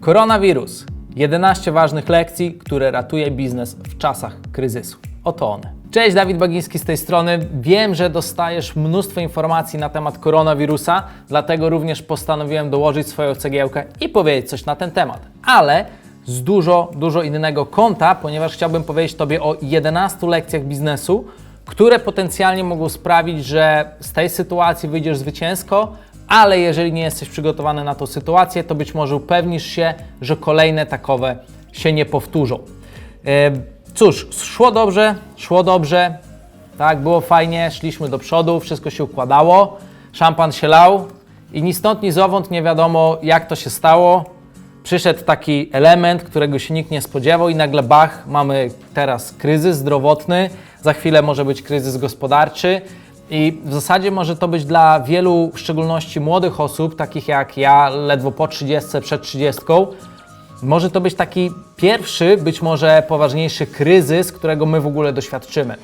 Koronawirus. 11 ważnych lekcji, które ratuje biznes w czasach kryzysu. Oto one. Cześć, Dawid Bagiński z tej strony. Wiem, że dostajesz mnóstwo informacji na temat koronawirusa, dlatego również postanowiłem dołożyć swoją cegiełkę i powiedzieć coś na ten temat. Ale z dużo, dużo innego kąta, ponieważ chciałbym powiedzieć Tobie o 11 lekcjach biznesu, które potencjalnie mogą sprawić, że z tej sytuacji wyjdziesz zwycięsko, ale jeżeli nie jesteś przygotowany na tą sytuację, to być może upewnisz się, że kolejne takowe się nie powtórzą. E, Cóż, szło dobrze, szło dobrze, tak, było fajnie, szliśmy do przodu, wszystko się układało, szampan się lał i ni stąd, ni zowąd nie wiadomo, jak to się stało. Przyszedł taki element, którego się nikt nie spodziewał i nagle bach, mamy teraz kryzys zdrowotny, za chwilę może być kryzys gospodarczy i w zasadzie może to być dla wielu, w szczególności młodych osób, takich jak ja, ledwo po 30, przed 30, może to być taki pierwszy, być może poważniejszy kryzys, którego my w ogóle doświadczymy.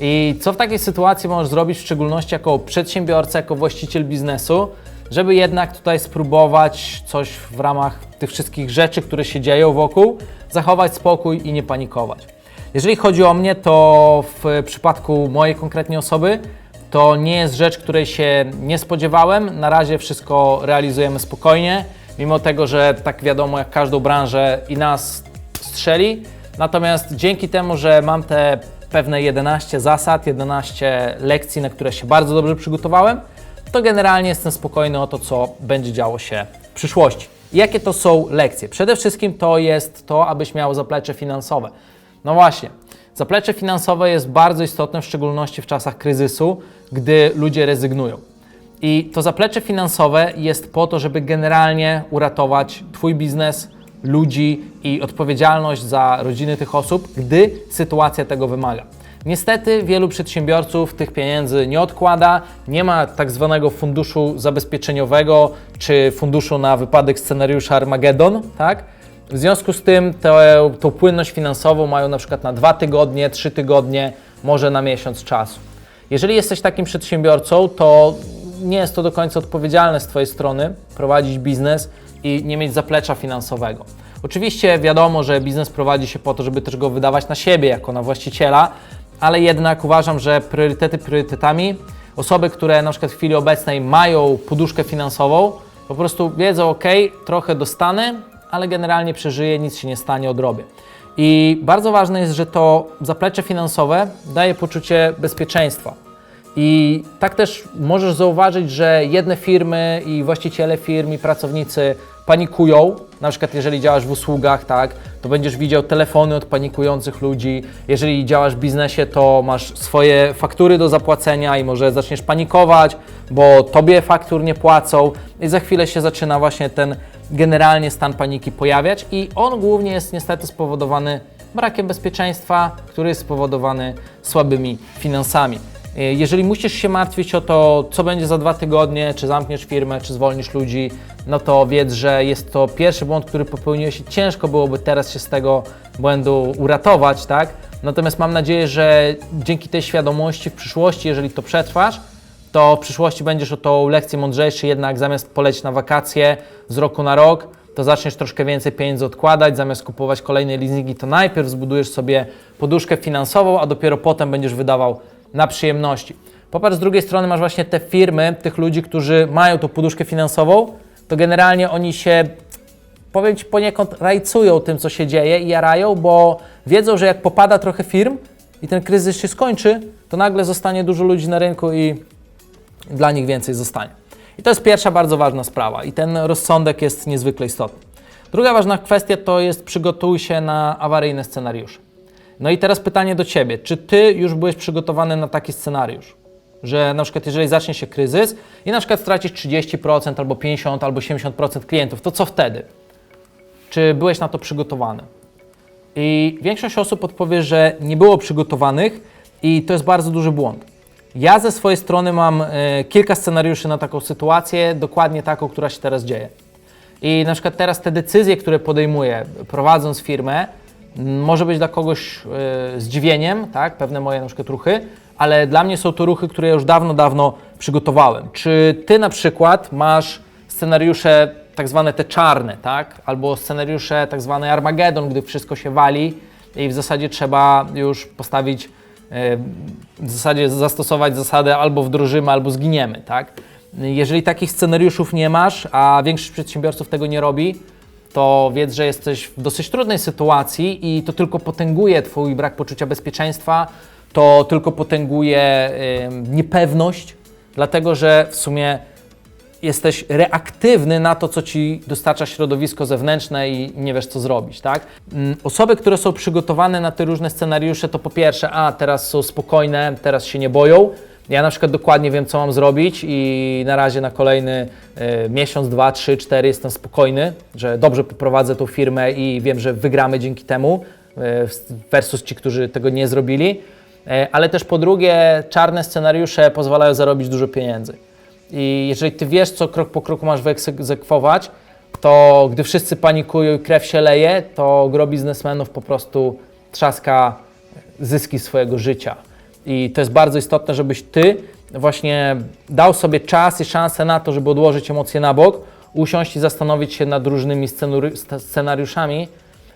I co w takiej sytuacji możesz zrobić, w szczególności jako przedsiębiorca, jako właściciel biznesu, żeby jednak tutaj spróbować coś w ramach tych wszystkich rzeczy, które się dzieją wokół, zachować spokój i nie panikować. Jeżeli chodzi o mnie, to w przypadku mojej konkretnie osoby, to nie jest rzecz, której się nie spodziewałem. Na razie wszystko realizujemy spokojnie, mimo tego, że tak wiadomo, jak każdą branżę i nas strzeli. Natomiast dzięki temu, że mam te pewne 11 zasad, 11 lekcji, na które się bardzo dobrze przygotowałem, to generalnie jestem spokojny o to, co będzie działo się w przyszłości. Jakie to są lekcje? Przede wszystkim to jest to, abyś miał zaplecze finansowe. No właśnie, zaplecze finansowe jest bardzo istotne, w szczególności w czasach kryzysu, gdy ludzie rezygnują. I to zaplecze finansowe jest po to, żeby generalnie uratować Twój biznes, ludzi i odpowiedzialność za rodziny tych osób, gdy sytuacja tego wymaga. Niestety wielu przedsiębiorców tych pieniędzy nie odkłada, nie ma tak zwanego funduszu zabezpieczeniowego czy funduszu na wypadek scenariusza Armageddon, tak? W związku z tym tę, tą płynność finansową mają na przykład na dwa tygodnie, trzy tygodnie, może na miesiąc czasu. Jeżeli jesteś takim przedsiębiorcą, to nie jest to do końca odpowiedzialne z Twojej strony prowadzić biznes i nie mieć zaplecza finansowego. Oczywiście wiadomo, że biznes prowadzi się po to, żeby też go wydawać na siebie jako na właściciela, ale jednak uważam, że priorytety priorytetami. Osoby, które na przykład w chwili obecnej mają poduszkę finansową, po prostu wiedzą, ok, trochę dostanę, ale generalnie przeżyję, nic się nie stanie, odrobię. I bardzo ważne jest, że to zaplecze finansowe daje poczucie bezpieczeństwa. I tak też możesz zauważyć, że jedne firmy i właściciele firm i pracownicy panikują. Na przykład, jeżeli działasz w usługach, tak, to będziesz widział telefony od panikujących ludzi. Jeżeli działasz w biznesie, to masz swoje faktury do zapłacenia i może zaczniesz panikować, bo tobie faktur nie płacą, i za chwilę się zaczyna właśnie ten generalnie stan paniki pojawiać. I on głównie jest niestety spowodowany brakiem bezpieczeństwa, który jest spowodowany słabymi finansami. Jeżeli musisz się martwić o to, co będzie za dwa tygodnie, czy zamkniesz firmę, czy zwolnisz ludzi, no to wiedz, że jest to pierwszy błąd, który popełniłeś i ciężko byłoby teraz się z tego błędu uratować, tak? Natomiast mam nadzieję, że dzięki tej świadomości w przyszłości, jeżeli to przetrwasz, to w przyszłości będziesz o tą lekcję mądrzejszy, jednak zamiast polecieć na wakacje z roku na rok, to zaczniesz troszkę więcej pieniędzy odkładać, zamiast kupować kolejne leasingi, to najpierw zbudujesz sobie poduszkę finansową, a dopiero potem będziesz wydawał na przyjemności. Popatrz, z drugiej strony masz właśnie te firmy, tych ludzi, którzy mają tą poduszkę finansową, to generalnie oni się, powiem Ci, poniekąd rajcują tym, co się dzieje i jarają, bo wiedzą, że jak popada trochę firm i ten kryzys się skończy, to nagle zostanie dużo ludzi na rynku i dla nich więcej zostanie. I to jest pierwsza bardzo ważna sprawa i ten rozsądek jest niezwykle istotny. Druga ważna kwestia to jest przygotuj się na awaryjne scenariusze. No i teraz pytanie do Ciebie. Czy Ty już byłeś przygotowany na taki scenariusz? Że na przykład jeżeli zacznie się kryzys i na przykład stracisz 30% albo 50% albo 70% klientów, to co wtedy? Czy byłeś na to przygotowany? I większość osób odpowie, że nie było przygotowanych i to jest bardzo duży błąd. Ja ze swojej strony mam e, kilka scenariuszy na taką sytuację, dokładnie taką, która się teraz dzieje. I na przykład teraz te decyzje, które podejmuję prowadząc firmę, może być dla kogoś e, zdziwieniem, tak, pewne moje na przykład ruchy, ale dla mnie są to ruchy, które już dawno, dawno przygotowałem. Czy Ty na przykład masz scenariusze tak zwane te czarne, tak? Albo scenariusze tak zwany Armagedon, gdy wszystko się wali i w zasadzie trzeba już postawić, e, w zasadzie zastosować zasadę albo wdrożymy, albo zginiemy, tak? Jeżeli takich scenariuszów nie masz, a większość przedsiębiorców tego nie robi, to wiedz, że jesteś w dosyć trudnej sytuacji i to tylko potęguje Twój brak poczucia bezpieczeństwa, to tylko potęguje ym, niepewność, dlatego że w sumie jesteś reaktywny na to, co ci dostarcza środowisko zewnętrzne i nie wiesz, co zrobić, tak? Mm, Osoby, które są przygotowane na te różne scenariusze, to po pierwsze, a teraz są spokojne, teraz się nie boją. Ja na przykład dokładnie wiem, co mam zrobić i na razie na kolejny y, miesiąc, dwa, trzy, cztery jestem spokojny, że dobrze poprowadzę tą firmę i wiem, że wygramy dzięki temu y, versus ci, którzy tego nie zrobili. Y, ale też po drugie, czarne scenariusze pozwalają zarobić dużo pieniędzy. I jeżeli ty wiesz, co krok po kroku masz wyegzekwować, to gdy wszyscy panikują i krew się leje, to gro biznesmenów po prostu trzaska zyski swojego życia. I to jest bardzo istotne, żebyś ty właśnie dał sobie czas i szansę na to, żeby odłożyć emocje na bok, usiąść i zastanowić się nad różnymi scenari- scenariuszami,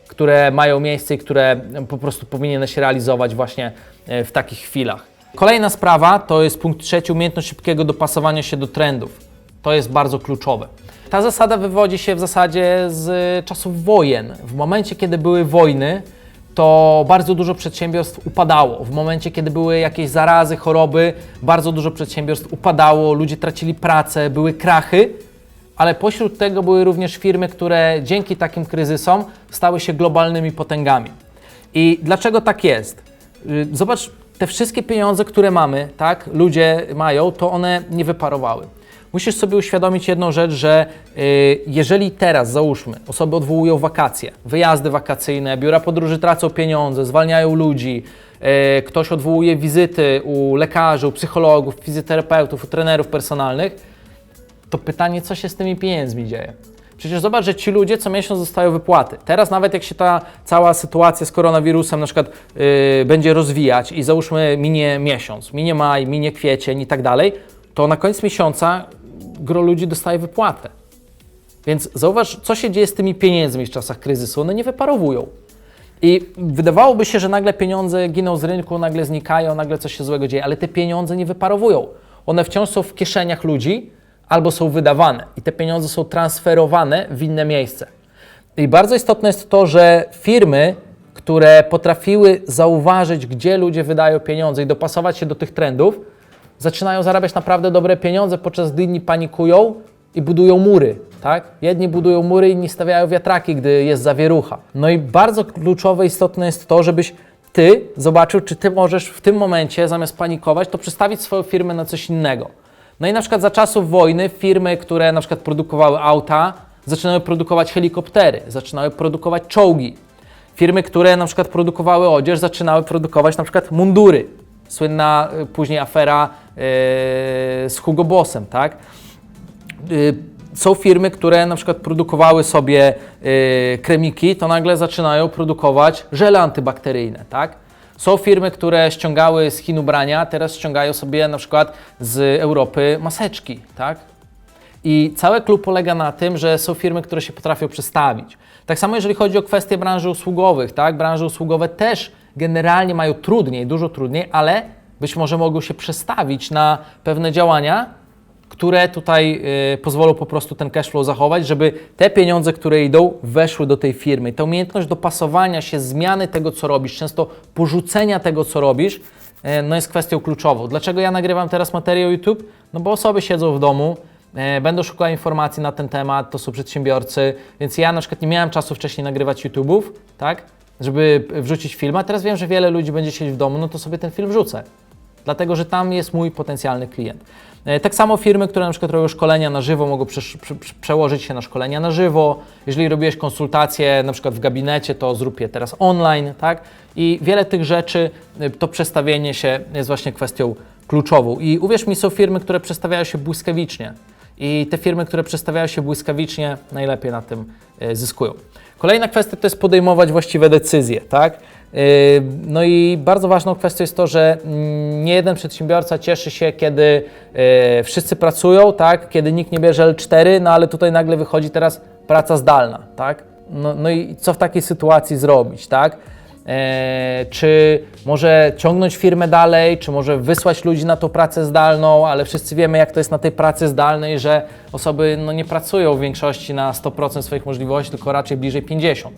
które mają miejsce i które po prostu powinieneś realizować właśnie e, w takich chwilach. Kolejna sprawa to jest punkt trzeci, umiejętność szybkiego dopasowania się do trendów. To jest bardzo kluczowe. Ta zasada wywodzi się w zasadzie z czasów wojen. W momencie, kiedy były wojny, to bardzo dużo przedsiębiorstw upadało. W momencie, kiedy były jakieś zarazy, choroby, bardzo dużo przedsiębiorstw upadało, ludzie tracili pracę, były krachy, ale pośród tego były również firmy, które dzięki takim kryzysom stały się globalnymi potęgami. I dlaczego tak jest? Y, Zobacz, te wszystkie pieniądze, które mamy, tak, ludzie mają, to one nie wyparowały. Musisz sobie uświadomić jedną rzecz, że y, jeżeli teraz, załóżmy, osoby odwołują wakacje, wyjazdy wakacyjne, biura podróży tracą pieniądze, zwalniają ludzi, y, ktoś odwołuje wizyty u lekarzy, u psychologów, fizjoterapeutów, u trenerów personalnych, to pytanie, co się z tymi pieniędzmi dzieje? Przecież zobacz, że ci ludzie co miesiąc dostają wypłaty. Teraz nawet jak się ta cała sytuacja z koronawirusem na przykład yy, będzie rozwijać i załóżmy minie miesiąc, minie maj, minie kwiecień i tak dalej, to na koniec miesiąca gro ludzi dostaje wypłatę. Więc zauważ, co się dzieje z tymi pieniędzmi w czasach kryzysu. One nie wyparowują. I wydawałoby się, że nagle pieniądze giną z rynku, nagle znikają, nagle coś się złego dzieje, ale te pieniądze nie wyparowują. One wciąż są w kieszeniach ludzi albo są wydawane i te pieniądze są transferowane w inne miejsce. I bardzo istotne jest to, że firmy, które potrafiły zauważyć, gdzie ludzie wydają pieniądze i dopasować się do tych trendów, zaczynają zarabiać naprawdę dobre pieniądze, podczas gdy inni panikują i budują mury, tak? Jedni budują mury, inni stawiają wiatraki, gdy jest zawierucha. No i bardzo kluczowe, istotne jest to, żebyś ty zobaczył, czy ty możesz w tym momencie, zamiast panikować, to przestawić swoją firmę na coś innego. No i na przykład za czasów wojny firmy, które na przykład produkowały auta, zaczynały produkować helikoptery, zaczynały produkować czołgi. Firmy, które na przykład produkowały odzież, zaczynały produkować na przykład mundury. Słynna y, później afera yy, z Hugo Bossem, tak? Y, są firmy, które na przykład produkowały sobie y, kremiki, to nagle zaczynają produkować żele antybakteryjne, tak? Są firmy, które ściągały z Chin ubrania, teraz ściągają sobie na przykład z Europy maseczki, tak? I cały klub polega na tym, że są firmy, które się potrafią przestawić. Tak samo jeżeli chodzi o kwestie branży usługowych, tak? Branże usługowe też generalnie mają trudniej, dużo trudniej, ale być może mogą się przestawić na pewne działania, które tutaj y, pozwolą po prostu ten cashflow zachować, żeby te pieniądze, które idą, weszły do tej firmy. Ta umiejętność dopasowania się, zmiany tego, co robisz, często porzucenia tego, co robisz, y, no jest kwestią kluczową. Dlaczego ja nagrywam teraz materiał YouTube? No bo osoby siedzą w domu, e, będą szukały informacji na ten temat, to są przedsiębiorcy, więc ja na przykład nie miałem czasu wcześniej nagrywać YouTube'ów, tak, żeby wrzucić film, a teraz wiem, że wiele ludzi będzie siedzieć w domu, no to sobie ten film wrzucę dlatego że tam jest mój potencjalny klient. E, Tak samo firmy, które na przykład robią szkolenia na żywo, mogą prze- prze- przełożyć się na szkolenia na żywo. Jeżeli robiłeś konsultacje na przykład w gabinecie, to zrób je teraz online, tak? I wiele tych rzeczy, e, to przestawienie się jest właśnie kwestią kluczową. I uwierz mi, są firmy, które przestawiają się błyskawicznie. I te firmy, które przestawiają się błyskawicznie, najlepiej na tym e, zyskują. Kolejna kwestia to jest podejmować właściwe decyzje, tak? Yy, No i bardzo ważną kwestią jest to, że mm, nie jeden przedsiębiorca cieszy się, kiedy yy, wszyscy pracują, tak? kiedy nikt nie bierze L4, no ale tutaj nagle wychodzi teraz praca zdalna. Tak? No, no i co w takiej sytuacji zrobić? Tak? E, czy może ciągnąć firmę dalej, czy może wysłać ludzi na tą pracę zdalną, ale wszyscy wiemy, jak to jest na tej pracy zdalnej, że osoby no, nie pracują w większości na 100% swoich możliwości, tylko raczej bliżej 50%.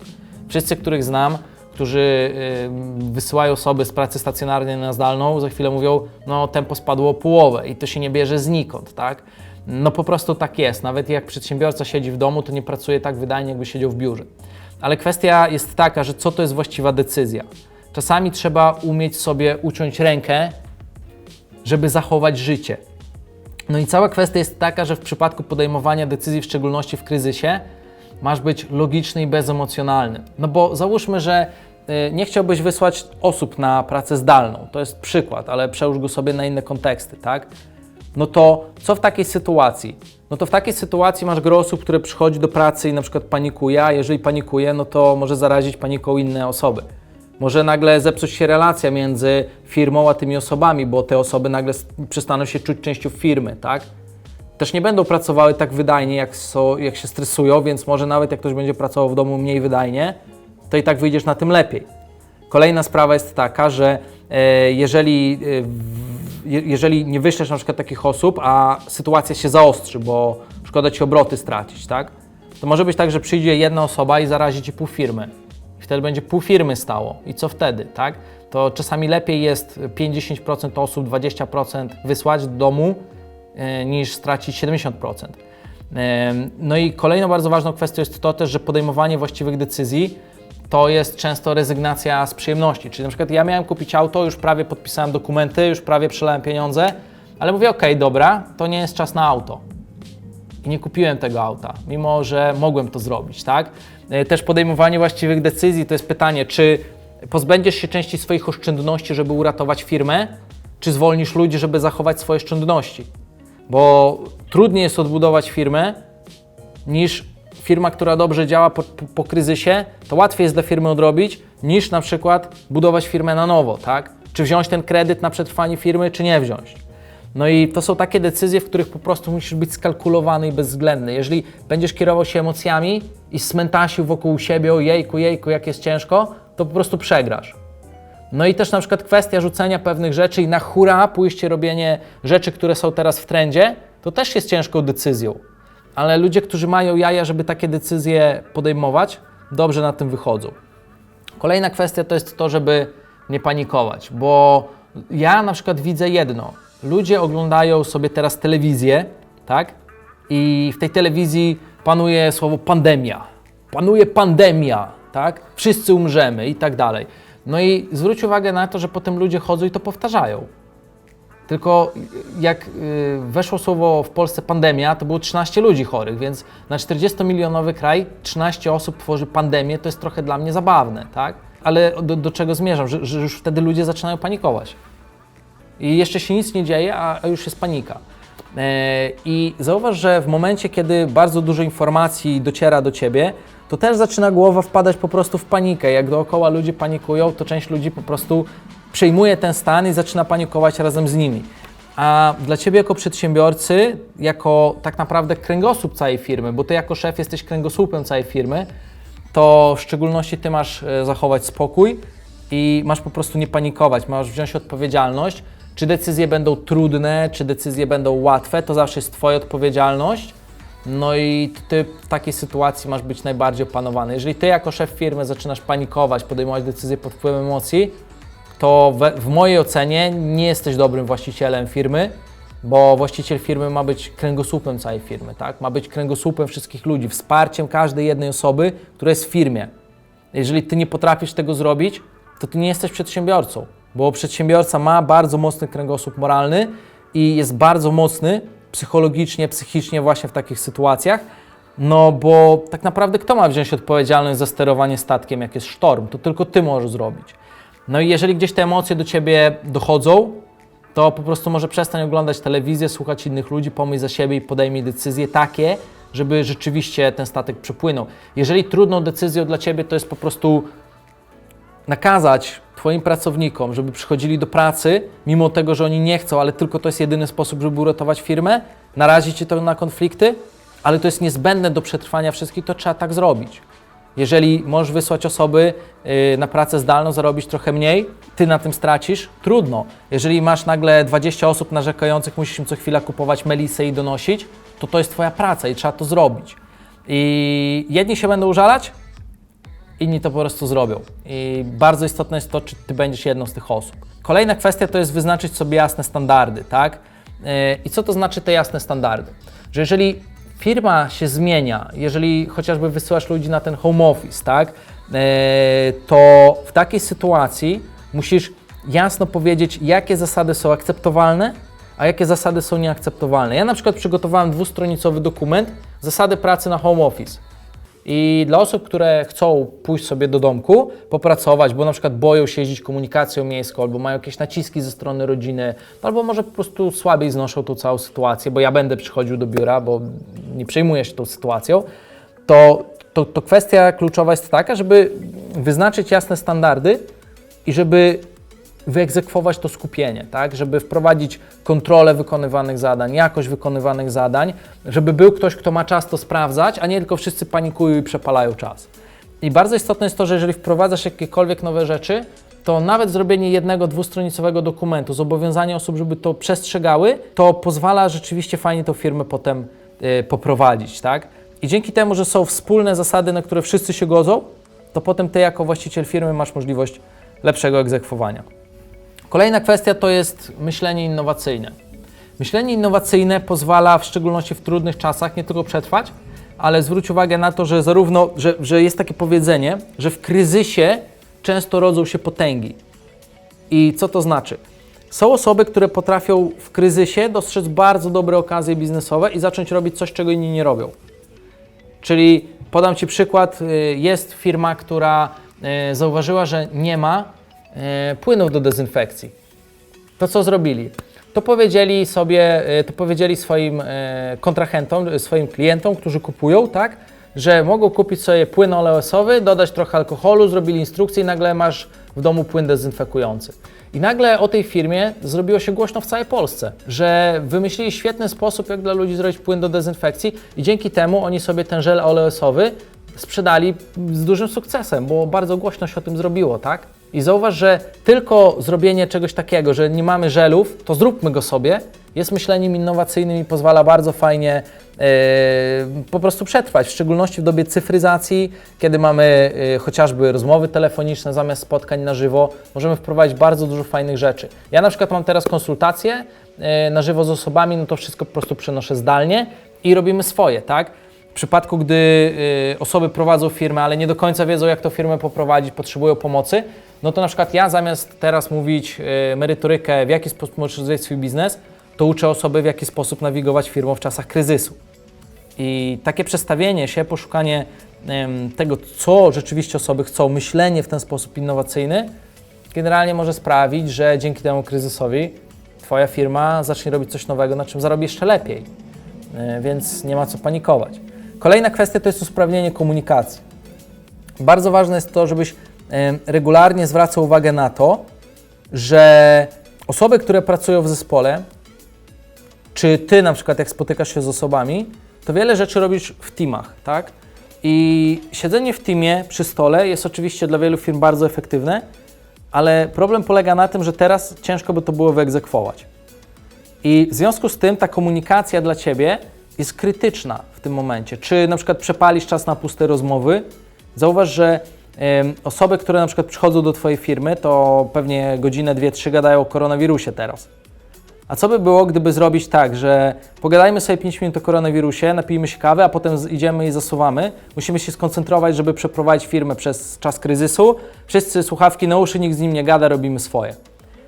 Wszyscy, których znam, którzy wysyłają osoby z pracy stacjonarnej na zdalną, za chwilę mówią, no tempo spadło o połowę i to się nie bierze znikąd, tak? No po prostu tak jest. Nawet jak przedsiębiorca siedzi w domu, to nie pracuje tak wydajnie, jakby siedział w biurze. Ale kwestia jest taka, że co to jest właściwa decyzja? Czasami trzeba umieć sobie uciąć rękę, żeby zachować życie. No i cała kwestia jest taka, że w przypadku podejmowania decyzji, w szczególności w kryzysie, masz być logiczny i bezemocjonalny. No bo załóżmy, że y, nie chciałbyś wysłać osób na pracę zdalną. To jest przykład, ale przełóż go sobie na inne konteksty, tak? No to co w takiej sytuacji? No to w takiej sytuacji masz gro osób, które przychodzi do pracy i na przykład panikuje, a jeżeli panikuje, no to może zarazić paniką inne osoby. Może nagle zepsuć się relacja między firmą a tymi osobami, bo te osoby nagle przestaną się czuć częścią firmy, tak? Też nie będą pracowały tak wydajnie, jak, so, jak się stresują, więc może nawet jak ktoś będzie pracował w domu mniej wydajnie, to i tak wyjdziesz na tym lepiej. Kolejna sprawa jest taka, że e, jeżeli, e, jeżeli nie wyślesz na przykład takich osób, a sytuacja się zaostrzy, bo szkoda ci obroty stracić, tak? To może być tak, że przyjdzie jedna osoba i zarazi ci pół firmy. I wtedy będzie pół firmy stało. I co wtedy, tak? To czasami lepiej jest 5-10% osób, 20% wysłać do domu, e, niż stracić 70%. Em, No i kolejną bardzo ważną kwestią jest to też, że podejmowanie właściwych decyzji to jest często rezygnacja z przyjemności. Czyli na przykład ja miałem kupić auto, już prawie podpisałem dokumenty, już prawie przelałem pieniądze, ale mówię, okej, dobra, to nie jest czas na auto. I nie kupiłem tego auta, mimo że mogłem to zrobić, tak? E, Też podejmowanie właściwych decyzji to jest pytanie, czy pozbędziesz się części swoich oszczędności, żeby uratować firmę, czy zwolnisz ludzi, żeby zachować swoje oszczędności? Bo trudniej jest odbudować firmę niż firma, która dobrze działa po, po, po kryzysie, to łatwiej jest dla firmy odrobić, niż na przykład budować firmę na nowo, tak? Czy wziąć ten kredyt na przetrwanie firmy, czy nie wziąć. No i to są takie decyzje, w których po prostu musisz być skalkulowany i bezwzględny. Jeżeli będziesz kierował się emocjami i smętasił wokół siebie, o jejku, jejku, jak jest ciężko, to po prostu przegrasz. No i też na przykład kwestia rzucenia pewnych rzeczy i na hura pójście robienie rzeczy, które są teraz w trendzie, to też jest ciężką decyzją. Ale ludzie, którzy mają jaja, żeby takie decyzje podejmować, dobrze na tym wychodzą. Kolejna kwestia to jest to, żeby nie panikować, bo ja na przykład widzę jedno. Ludzie oglądają sobie teraz telewizję, tak? I w tej telewizji panuje słowo pandemia. Panuje pandemia, tak? Wszyscy umrzemy i tak dalej. No i zwróć uwagę na to, że potem ludzie chodzą i to powtarzają. Tylko jak y, weszło słowo w Polsce pandemia, to było 13 ludzi chorych, więc na 40-milionowy kraj 13 osób tworzy pandemię, to jest trochę dla mnie zabawne, tak? Ale do, do czego zmierzam? Że, że już wtedy ludzie zaczynają panikować. I jeszcze się nic nie dzieje, a, a już jest panika. E, I zauważ, że w momencie, kiedy bardzo dużo informacji dociera do ciebie, to też zaczyna głowa wpadać po prostu w panikę. Jak dookoła ludzie panikują, to część ludzi po prostu przejmuje ten stan i zaczyna panikować razem z nimi. A dla ciebie jako przedsiębiorcy, jako tak naprawdę kręgosłup całej firmy, bo ty jako szef jesteś kręgosłupem całej firmy, to w szczególności ty masz e, zachować spokój i masz po prostu nie panikować, masz wziąć odpowiedzialność. Czy decyzje będą trudne, czy decyzje będą łatwe, to zawsze jest Twoja odpowiedzialność. No i Ty w takiej sytuacji masz być najbardziej opanowany. Jeżeli Ty jako szef firmy zaczynasz panikować, podejmować decyzje pod wpływem emocji, to we, w mojej ocenie nie jesteś dobrym właścicielem firmy, bo właściciel firmy ma być kręgosłupem całej firmy, tak? Ma być kręgosłupem wszystkich ludzi, wsparciem każdej jednej osoby, która jest w firmie. Jeżeli ty nie potrafisz tego zrobić, to ty nie jesteś przedsiębiorcą, bo przedsiębiorca ma bardzo mocny kręgosłup moralny i jest bardzo mocny psychologicznie, psychicznie właśnie w takich sytuacjach. No bo tak naprawdę kto ma wziąć odpowiedzialność za sterowanie statkiem, jak jest sztorm? To tylko ty możesz zrobić. No i jeżeli gdzieś te emocje do ciebie dochodzą, to po prostu może przestań oglądać telewizję, słuchać innych ludzi, pomyśl za siebie i podejmij decyzje takie, żeby rzeczywiście ten statek przepłynął. Jeżeli trudną decyzją dla ciebie to jest po prostu nakazać Twoim pracownikom, żeby przychodzili do pracy, mimo tego, że oni nie chcą, ale tylko to jest jedyny sposób, żeby uratować firmę, narazić Cię to na konflikty, ale to jest niezbędne do przetrwania wszystkich, to trzeba tak zrobić. Jeżeli możesz wysłać osoby y, na pracę zdalną, zarobić trochę mniej, ty na tym stracisz, trudno. Jeżeli masz nagle 20 osób narzekających, musisz im co chwila kupować melisę i donosić, to to jest twoja praca i trzeba to zrobić. I jedni się będą użalać, inni to po prostu zrobią. I bardzo istotne jest to, czy ty będziesz jedną z tych osób. Kolejna kwestia to jest wyznaczyć sobie jasne standardy, tak? Yy, I co to znaczy te jasne standardy? Że jeżeli firma się zmienia, jeżeli chociażby wysyłasz ludzi na ten home office, tak? Yy, To w takiej sytuacji musisz jasno powiedzieć, jakie zasady są akceptowalne, a jakie zasady są nieakceptowalne. Ja na przykład przygotowałem dwustronicowy dokument, zasady pracy na home office. I dla osób, które chcą pójść sobie do domku, popracować, bo na przykład boją się jeździć komunikacją miejską, albo mają jakieś naciski ze strony rodziny, albo może po prostu słabiej znoszą tą całą sytuację, bo ja będę przychodził do biura, bo nie przejmuję się tą sytuacją, to, to, to kwestia kluczowa jest taka, żeby wyznaczyć jasne standardy i żeby wyegzekwować to skupienie, tak? Żeby wprowadzić kontrolę wykonywanych zadań, jakość wykonywanych zadań, żeby był ktoś, kto ma czas to sprawdzać, a nie tylko wszyscy panikują i przepalają czas. I bardzo istotne jest to, że jeżeli wprowadzasz jakiekolwiek nowe rzeczy, to nawet zrobienie jednego dwustronicowego dokumentu, zobowiązanie osób, żeby to przestrzegały, to pozwala rzeczywiście fajnie tą firmę potem y, poprowadzić, tak? I dzięki temu, że są wspólne zasady, na które wszyscy się godzą, to potem ty jako właściciel firmy masz możliwość lepszego egzekwowania. Kolejna kwestia to jest myślenie innowacyjne. Myślenie innowacyjne pozwala w szczególności w trudnych czasach nie tylko przetrwać, ale zwróć uwagę na to, że zarówno, że, że jest takie powiedzenie, że w kryzysie często rodzą się potęgi. I co to znaczy? Są osoby, które potrafią w kryzysie dostrzec bardzo dobre okazje biznesowe i zacząć robić coś, czego inni nie robią. Czyli podam Ci przykład, y, jest firma, która y, zauważyła, że nie ma płynów do dezynfekcji. To co zrobili? To powiedzieli sobie, y, to powiedzieli swoim y, kontrahentom, swoim klientom, którzy kupują, tak, że mogą kupić sobie płyn oleosowy, dodać trochę alkoholu, zrobili instrukcję i nagle masz w domu płyn dezynfekujący. I nagle o tej firmie zrobiło się głośno w całej Polsce, że wymyślili świetny sposób, jak dla ludzi zrobić płyn do dezynfekcji i dzięki temu oni sobie ten żel oleosowy sprzedali z dużym sukcesem, bo bardzo głośno się o tym zrobiło, tak? I zauważ, że tylko zrobienie czegoś takiego, że nie mamy żelów, to zróbmy go sobie, jest myśleniem innowacyjnym i pozwala bardzo fajnie e, po prostu przetrwać, w szczególności w dobie cyfryzacji, kiedy mamy e, chociażby rozmowy telefoniczne zamiast spotkań na żywo, możemy wprowadzić bardzo dużo fajnych rzeczy. Ja na przykład mam teraz konsultacje e, na żywo z osobami, no to wszystko po prostu przenoszę zdalnie i robimy swoje, tak? W przypadku, gdy y, osoby prowadzą firmę, ale nie do końca wiedzą, jak tę firmę poprowadzić, potrzebują pomocy, no to na przykład ja zamiast teraz mówić y, merytorykę, w jaki sposób możesz rozwijać swój biznes, to uczę osoby, w jaki sposób nawigować firmą w czasach kryzysu. I takie przestawienie się, poszukanie tego, co rzeczywiście osoby chcą, myślenie w ten sposób innowacyjny, generalnie może sprawić, że dzięki temu kryzysowi Twoja firma zacznie robić coś nowego, na czym zarobi jeszcze lepiej. E, Więc nie ma co panikować. Kolejna kwestia to jest usprawnienie komunikacji. Bardzo ważne jest to, żebyś regularnie zwracał uwagę na to, że osoby, które pracują w zespole, czy ty na przykład jak spotykasz się z osobami, to wiele rzeczy robisz w teamach, tak? I siedzenie w teamie przy stole jest oczywiście dla wielu firm bardzo efektywne, ale problem polega na tym, że teraz ciężko by to było wyegzekwować. I w związku z tym ta komunikacja dla Ciebie jest krytyczna w tym momencie. Czy na przykład przepalisz czas na puste rozmowy? Zauważ, że osoby, które na przykład przychodzą do Twojej firmy, to pewnie godzinę, dwie, trzy gadają o koronawirusie teraz. A co by było, gdyby zrobić tak, że pogadajmy sobie 5 minut o koronawirusie, napijmy się kawy, a potem idziemy i zasuwamy. Musimy się skoncentrować, żeby przeprowadzić firmę przez czas kryzysu. Wszyscy słuchawki na uszy, nikt z nim nie gada, robimy swoje.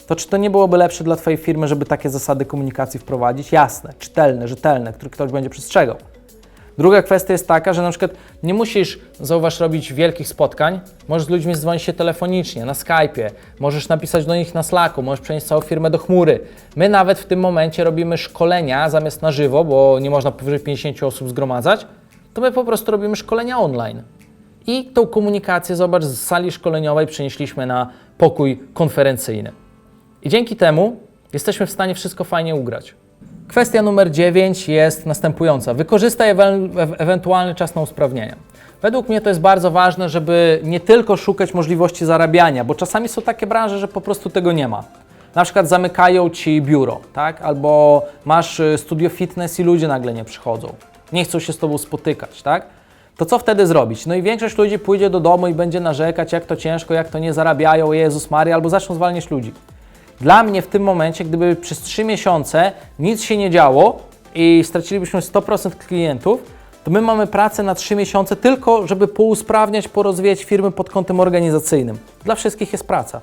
To czy to nie byłoby lepsze dla Twojej firmy, żeby takie zasady komunikacji wprowadzić? Jasne, czytelne, rzetelne, które ktoś będzie przestrzegał. Druga kwestia jest taka, że na przykład nie musisz, zauważ, robić wielkich spotkań. Możesz z ludźmi dzwonić się telefonicznie, na Skype'ie, możesz napisać do nich na Slacku, możesz przenieść całą firmę do chmury. My nawet w tym momencie robimy szkolenia zamiast na żywo, bo nie można powyżej 50 osób zgromadzać, to my po prostu robimy szkolenia online. i tą komunikację, zobacz, z sali szkoleniowej przenieśliśmy na pokój konferencyjny. I dzięki temu jesteśmy w stanie wszystko fajnie ugrać. Kwestia numer 9 jest następująca. Wykorzystaj ewe- ewentualny czas na usprawnienia. Według mnie to jest bardzo ważne, żeby nie tylko szukać możliwości zarabiania, bo czasami są takie branże, że po prostu tego nie ma. Na przykład zamykają ci biuro, tak? Albo masz y, studio fitness i ludzie nagle nie przychodzą. Nie chcą się z tobą spotykać, tak? To co wtedy zrobić? No i większość ludzi pójdzie do domu i będzie narzekać, jak to ciężko, jak to nie zarabiają, Jezus Maria, albo zaczną zwalniać ludzi. Dla mnie w tym momencie, gdyby przez 3 miesiące nic się nie działo i stracilibyśmy 100% klientów, to my mamy pracę na 3 miesiące tylko, żeby pousprawniać, porozwijać firmy pod kątem organizacyjnym. Dla wszystkich jest praca.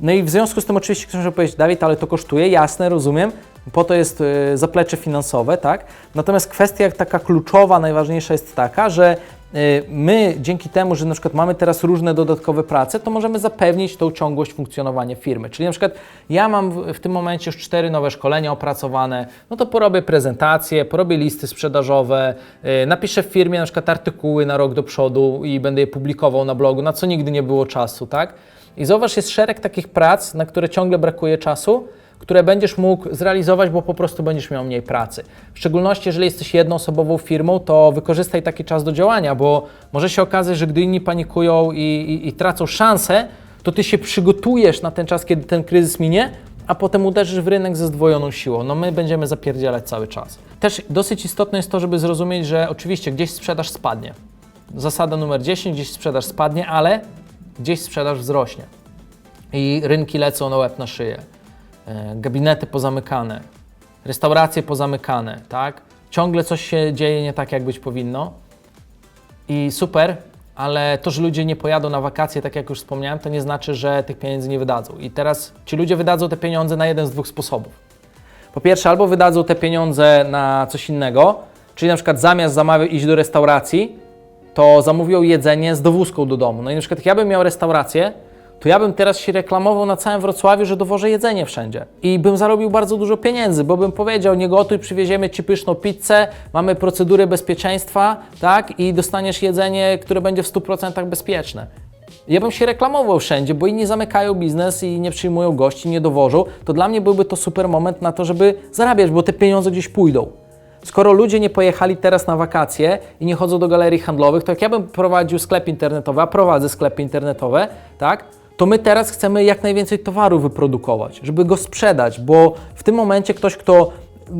No i w związku z tym oczywiście ktoś może powiedzieć, Dawid, ale to kosztuje, jasne, rozumiem, po to jest y, zaplecze finansowe, tak? Natomiast kwestia taka kluczowa, najważniejsza jest taka, że my dzięki temu, że na przykład mamy teraz różne dodatkowe prace, to możemy zapewnić tą ciągłość funkcjonowania firmy. Czyli na przykład ja mam w, tym momencie już cztery nowe szkolenia opracowane, no to porobię prezentacje, porobię listy sprzedażowe, y, napiszę w firmie na przykład artykuły na rok do przodu i będę je publikował na blogu, na co nigdy nie było czasu, tak? I zauważ, jest szereg takich prac, na które ciągle brakuje czasu, które będziesz mógł zrealizować, bo po prostu będziesz miał mniej pracy. W szczególności, jeżeli jesteś jednoosobową firmą, to wykorzystaj taki czas do działania, bo może się okazać, że gdy inni panikują i, i, i tracą szansę, to ty się przygotujesz na ten czas, kiedy ten kryzys minie, a potem uderzysz w rynek ze zdwojoną siłą. No my będziemy zapierdzielać cały czas. Też dosyć istotne jest to, żeby zrozumieć, że oczywiście gdzieś sprzedaż spadnie. Zasada numer 10, gdzieś sprzedaż spadnie, ale gdzieś sprzedaż wzrośnie. I rynki lecą na łeb na szyję. E, Gabinety pozamykane, restauracje pozamykane, tak? Ciągle coś się dzieje nie tak, jak być powinno. I super, ale to, że ludzie nie pojadą na wakacje, tak jak już wspomniałem, to nie znaczy, że tych pieniędzy nie wydadzą. I teraz ci ludzie wydadzą te pieniądze na jeden z dwóch sposobów. Po pierwsze, albo wydadzą te pieniądze na coś innego, czyli na przykład zamiast zamawiać iść do restauracji, to zamówią jedzenie z dowózką do domu. No i na przykład jak ja bym miał restaurację, to ja bym teraz się reklamował na całym Wrocławiu, że dowożę jedzenie wszędzie. I bym zarobił bardzo dużo pieniędzy, bo bym powiedział, nie gotuj, przywieziemy Ci pyszną pizzę, mamy procedury bezpieczeństwa, tak, i dostaniesz jedzenie, które będzie w 100% bezpieczne. Ja bym się reklamował wszędzie, bo inni zamykają biznes i nie przyjmują gości, nie dowożą, to dla mnie byłby to super moment na to, żeby zarabiać, bo te pieniądze gdzieś pójdą. Skoro ludzie nie pojechali teraz na wakacje i nie chodzą do galerii handlowych, to jak ja bym prowadził sklep internetowy, a prowadzę sklepy internetowe, tak, to my teraz chcemy jak najwięcej towaru wyprodukować, żeby go sprzedać, bo w tym momencie ktoś, kto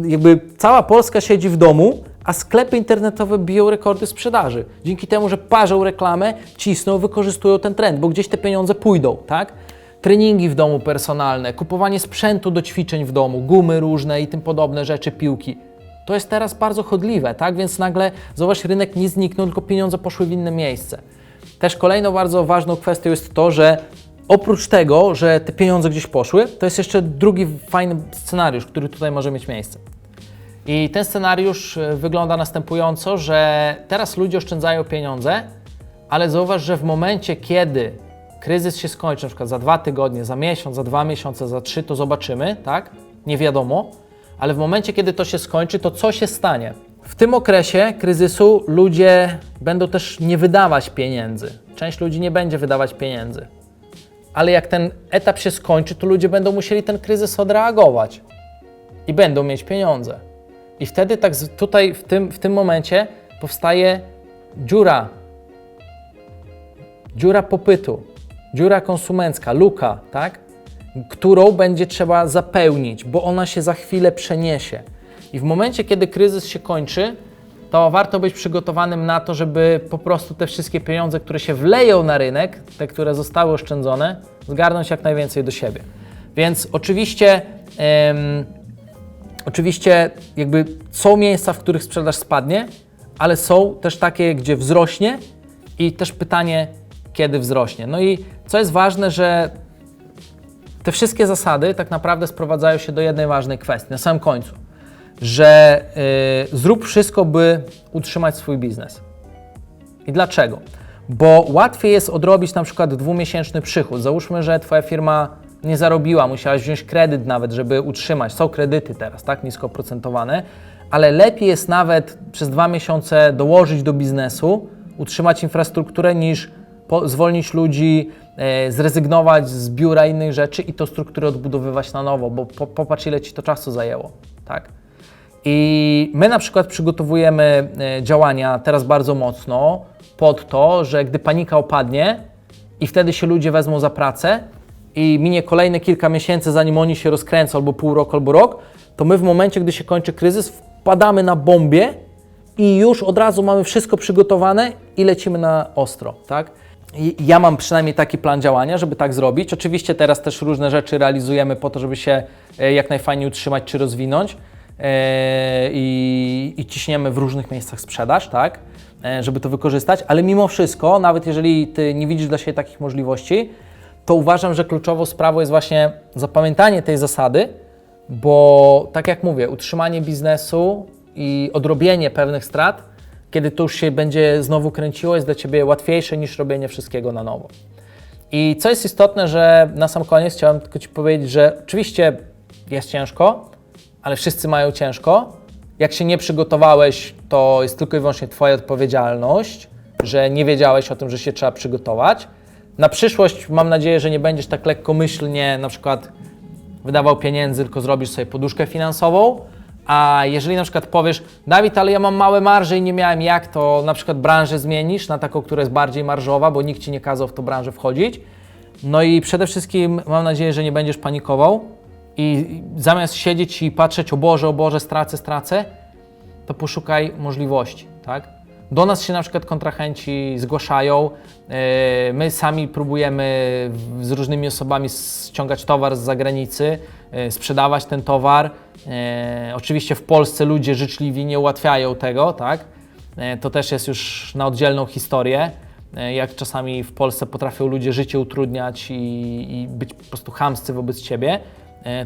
jakby cała Polska siedzi w domu, a sklepy internetowe biją rekordy sprzedaży. Dzięki temu, że parzą reklamę, cisną, wykorzystują ten trend, bo gdzieś te pieniądze pójdą, tak? Treningi w domu personalne, kupowanie sprzętu do ćwiczeń w domu, gumy różne i tym podobne rzeczy, piłki. To jest teraz bardzo chodliwe, tak? Więc nagle, zobacz, rynek nie zniknął, tylko pieniądze poszły w inne miejsce. Też kolejną bardzo ważną kwestią jest to, że oprócz tego, że te pieniądze gdzieś poszły, to jest jeszcze drugi fajny scenariusz, który tutaj może mieć miejsce. I ten scenariusz e, wygląda następująco, że teraz ludzie oszczędzają pieniądze, ale zauważ, że w momencie, kiedy kryzys się skończy, na przykład za dwa tygodnie, za miesiąc, za dwa miesiące, za trzy, to zobaczymy, tak? Nie wiadomo, ale w momencie, kiedy to się skończy, to co się stanie? W tym okresie kryzysu ludzie będą też nie wydawać pieniędzy. Część ludzi nie będzie wydawać pieniędzy. Ale jak ten etap się skończy, to ludzie będą musieli ten kryzys odreagować i będą mieć pieniądze. I wtedy tak tutaj w tym, w tym momencie powstaje dziura. Dziura popytu, dziura konsumencka, luka, tak? Którą będzie trzeba zapełnić, bo ona się za chwilę przeniesie. I w momencie, kiedy kryzys się kończy, to warto być przygotowanym na to, żeby po prostu te wszystkie pieniądze, które się wleją na rynek, te, które zostały oszczędzone, zgarnąć jak najwięcej do siebie. Więc oczywiście em, Oczywiście jakby są miejsca, w których sprzedaż spadnie, ale są też takie, gdzie wzrośnie i też pytanie, kiedy wzrośnie. No i co jest ważne, że te wszystkie zasady tak naprawdę sprowadzają się do jednej ważnej kwestii na samym końcu, że y, zrób wszystko, by utrzymać swój biznes. I dlaczego? Bo łatwiej jest odrobić na przykład dwumiesięczny przychód. Załóżmy, że Twoja firma nie zarobiła, musiałaś wziąć kredyt nawet, żeby utrzymać. Są kredyty teraz, tak, nisko oprocentowane, ale lepiej jest nawet przez dwa miesiące dołożyć do biznesu, utrzymać infrastrukturę, niż po, zwolnić ludzi, e, zrezygnować z biura innych rzeczy i to strukturę odbudowywać na nowo, bo po, popatrz ile Ci to czasu zajęło, tak? I my na przykład przygotowujemy e, działania teraz bardzo mocno pod to, że gdy panika opadnie i wtedy się ludzie wezmą za pracę i minie kolejne kilka miesięcy, zanim oni się rozkręcą, albo pół roku, albo rok, to my w momencie, gdy się kończy kryzys, wpadamy na bombie i już od razu mamy wszystko przygotowane i lecimy na ostro, tak? I ja mam przynajmniej taki plan działania, żeby tak zrobić. Oczywiście teraz też różne rzeczy realizujemy po to, żeby się e, jak najfajniej utrzymać czy rozwinąć i, i ciśniemy w różnych miejscach sprzedaż, tak? E, żeby to wykorzystać, ale mimo wszystko, nawet jeżeli Ty nie widzisz dla siebie takich możliwości, to uważam, że kluczową sprawą jest właśnie zapamiętanie tej zasady, bo tak jak mówię, utrzymanie biznesu i odrobienie pewnych strat, kiedy to już się będzie znowu kręciło, jest dla Ciebie łatwiejsze niż robienie wszystkiego na nowo. I co jest istotne, że na sam koniec chciałem tylko Ci powiedzieć, że oczywiście jest ciężko, ale wszyscy mają ciężko. Jak się nie przygotowałeś, to jest tylko i wyłącznie Twoja odpowiedzialność, że nie wiedziałeś o tym, że się trzeba przygotować. Na przyszłość mam nadzieję, że nie będziesz tak lekkomyślnie na przykład wydawał pieniędzy, tylko zrobisz sobie poduszkę finansową. A jeżeli na przykład powiesz, Dawid, ale ja mam małe marże i nie miałem jak, to na przykład branżę zmienisz na taką, która jest bardziej marżowa, bo nikt ci nie kazał w tą branżę wchodzić. No i przede wszystkim mam nadzieję, że nie będziesz panikował i zamiast siedzieć i patrzeć, o Boże, o Boże, stracę, stracę, to poszukaj możliwości, tak? Do nas się na przykład kontrahenci zgłaszają, yy, my sami próbujemy z różnymi osobami ściągać towar z zagranicy, yy, sprzedawać ten towar. Yy, Oczywiście w Polsce ludzie życzliwi nie ułatwiają tego, tak? To też jest już na oddzielną historię, jak czasami w Polsce potrafią ludzie życie utrudniać i, i być po prostu chamscy wobec Ciebie,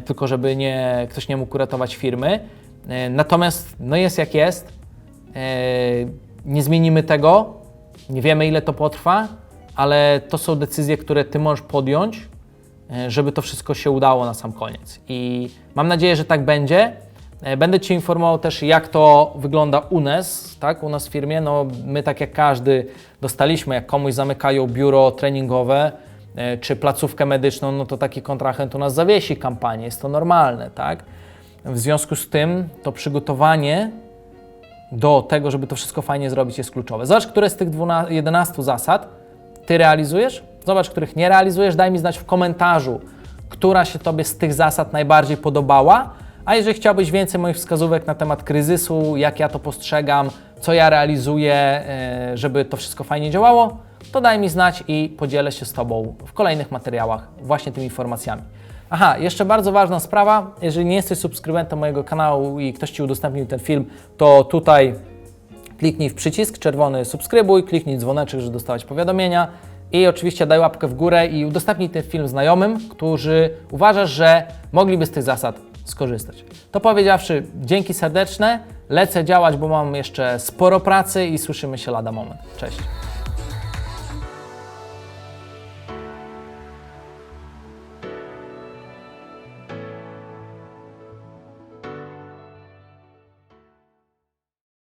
tylko żeby nie, ktoś nie mógł uratować firmy. Yy, Natomiast no jest jak jest, E, nie zmienimy tego, nie wiemy ile to potrwa, ale to są decyzje, które ty możesz podjąć, e, żeby to wszystko się udało na sam koniec. I mam nadzieję, że tak będzie. E, Będę Ci informował też, jak to wygląda u nas, tak, u nas w firmie. No, my, tak jak każdy, dostaliśmy, jak komuś zamykają biuro treningowe e, czy placówkę medyczną, no to taki kontrahent u nas zawiesi kampanię, jest to normalne, tak. W związku z tym to przygotowanie do tego, żeby to wszystko fajnie zrobić, jest kluczowe. Zobacz, które z tych 12, 11 zasad Ty realizujesz, zobacz, których nie realizujesz, daj mi znać w komentarzu, która się Tobie z tych zasad najbardziej podobała, a jeżeli chciałbyś więcej moich wskazówek na temat kryzysu, jak ja to postrzegam, co ja realizuję, e, żeby to wszystko fajnie działało, to daj mi znać i podzielę się z Tobą w kolejnych materiałach właśnie tymi informacjami. Aha, jeszcze bardzo ważna sprawa, jeżeli nie jesteś subskrybentem mojego kanału i ktoś Ci udostępnił ten film, to tutaj kliknij w przycisk czerwony subskrybuj, kliknij dzwoneczek, żeby dostawać powiadomienia i oczywiście daj łapkę w górę i udostępnij ten film znajomym, którzy uważasz, że mogliby z tych zasad skorzystać. To powiedziawszy, dzięki serdeczne, lecę działać, bo mam jeszcze sporo pracy i słyszymy się lada moment. Cześć.